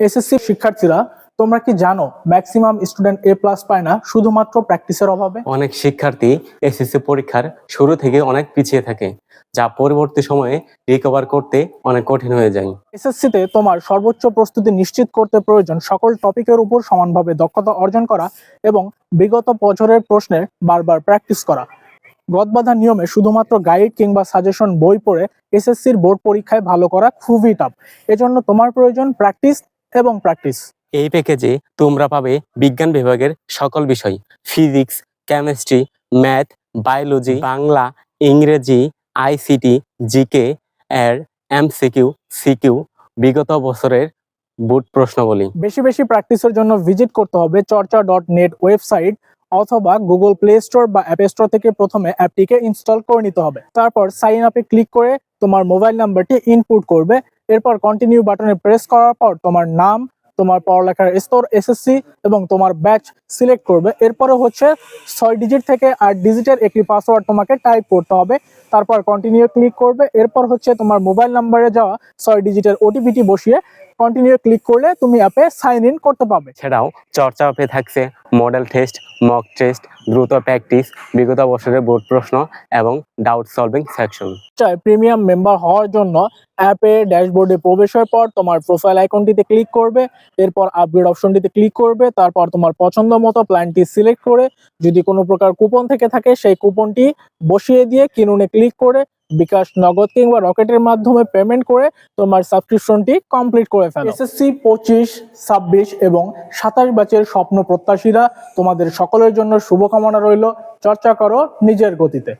SSC শিক্ষার্থীরা তোমরা কি জানো ম্যাক্সিমাম স্টুডেন্ট এ প্লাস পায় না? শুধুমাত্র প্র্যাকটিসের অভাবে? অনেক শিক্ষার্থী এসএসসি পরীক্ষার শুরু থেকে অনেক পিছিয়ে থাকে যা পরবর্তী সময়ে রিকভার করতে অনেক কঠিন হয়ে যায়। এসএসসিতে তোমার সর্বোচ্চ প্রস্তুতি নিশ্চিত করতে প্রয়োজন সকল টপিকের উপর সমানভাবে দক্ষতা অর্জন করা এবং বিগত বছরের প্রশ্নের বারবার প্র্যাকটিস করা। গদবাধা নিয়মে শুধুমাত্র গাইড কিংবা সাজেশন বই পড়ে এসএসসির বোর্ড পরীক্ষায় ভালো করা খুবই টাফ এজন্য তোমার প্রয়োজন প্র্যাকটিস এবং প্র্যাকটিস এই প্যাকেজে তোমরা পাবে বিজ্ঞান বিভাগের সকল বিষয়। Physics chemistry math biology Bangla ইংরেজি আইসিটি জিকে এর এমসিকিউ সিকিউ বিগত বছরের বুট প্রশ্নবলী। বেশি বেশি প্র্যাকটিসের জন্য ভিজিট করতে হবে চর্চা ডট নেট ওয়েবসাইট অথবা গুগল প্লে স্টোর বা অ্যাপ স্টোর থেকে প্রথমে অ্যাপটিকে ইনস্টল করে নিতে হবে। তারপর সাইন আপে ক্লিক করে তোমার মোবাইল নাম্বারটি ইনপুট করবে। এরপর কন্টিনিউ বাটনে প্রেস করার পর তোমার নাম, তোমার পড়ালেখার স্তর এসএসসি এবং তোমার ব্যাচ সিলেক্ট করবে। এরপরে হচ্ছে ছয় ডিজিট থেকে আট ডিজিটের একটি পাসওয়ার্ড তোমাকে টাইপ করতে হবে। তারপর কন্টিনিউ ক্লিক করবে। এরপর হচ্ছে তোমার মোবাইল নাম্বারে যাওয়া ছয় ডিজিটের ওটিপিটি বসিয়ে কন্টিনিউ ক্লিক করলে তুমি অ্যাপে সাইন ইন করতে পারবে। এছাড়াও চর্চা অফে থাকছে মডেল টেস্ট মক টেস্ট দ্রুত প্র্যাকটিস বিগত বছরের বোর্ড প্রশ্ন এবং ডাউট সলভিং সেকশন চাই প্রিমিয়াম মেম্বার হওয়ার জন্য অ্যাপে ড্যাশবোর্ডে প্রবেশের পর তোমার প্রোফাইল আইকনটিতে ক্লিক করবে এরপর আপগ্রেড অপশনটিতে ক্লিক করবে তারপর তোমার পছন্দ মতো প্ল্যানটি সিলেক্ট করে যদি কোনো প্রকার কুপন থেকে থাকে সেই কুপনটি বসিয়ে দিয়ে কিনুনে ক্লিক করে বিকাশ নগদ কিংবা রকেটের মাধ্যমে পেমেন্ট করে তোমার সাবস্ক্রিপশনটি কমপ্লিট করে ফেলো। এসএসসি পঁচিশ, ছাব্বিশ এবং সাতাশ ব্যাচের স্বপ্ন প্রত্যাশীরা তোমাদের সকলের জন্য শুভকামনা রইল। চর্চা করো নিজের গতিতে।